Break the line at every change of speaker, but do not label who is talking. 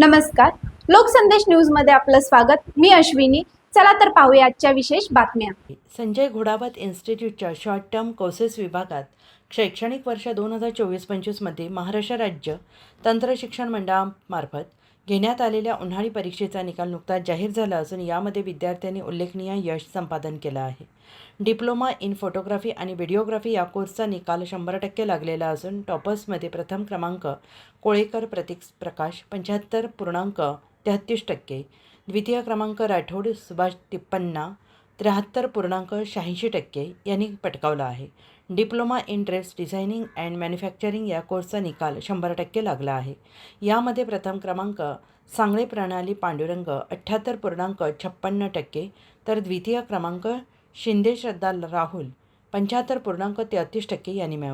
नमस्कार. लोकसंदेश न्यूजमध्ये आपलं स्वागत. मी अश्विनी. चला तर पाहूया आजच्या विशेष बातम्या.
संजय घोडावत इन्स्टिट्यूटच्या शॉर्ट टर्म कोर्सेस विभागात शैक्षणिक वर्ष दोन हजार चोवीस पंचवीसमध्ये महाराष्ट्र राज्य तंत्र शिक्षण मंडळामार्फत घेण्यात आलेल्या उन्हाळी परीक्षेचा निकाल नुकताच जाहीर झाला असून यामध्ये विद्यार्थ्यांनी उल्लेखनीय यश संपादन केलं आहे. डिप्लोमा इन फोटोग्राफी आणि व्हिडिओग्राफी या कोर्सचा निकाल शंभर टक्के लागलेला असून टॉपर्समध्ये प्रथम क्रमांक कोळेकर प्रतीक प्रकाश पंच्याहत्तर पूर्णांक तेहत्तीस टक्के द्वितीय क्रमांक राठोड सुभाष तिप्पन्ना त्र्याहत्तर पूर्णांक शहाऐंशी टक्के यांनी पटकावला आहे. Diploma in dress designing and manufacturing या कोर्सचा निकाल शंभर टक्के लागला आहे. यामध्ये प्रथम क्रमांक सांगळे प्रणाली पांडुरंग अठ्ठ्याहत्तर पूर्णांक छप्पन्न टक्के तर द्वितीय क्रमांक शिंदे श्रद्धा राहुल पंच्याहत्तर पूर्णांक तेहतीस टक्के यांनी मिळवला.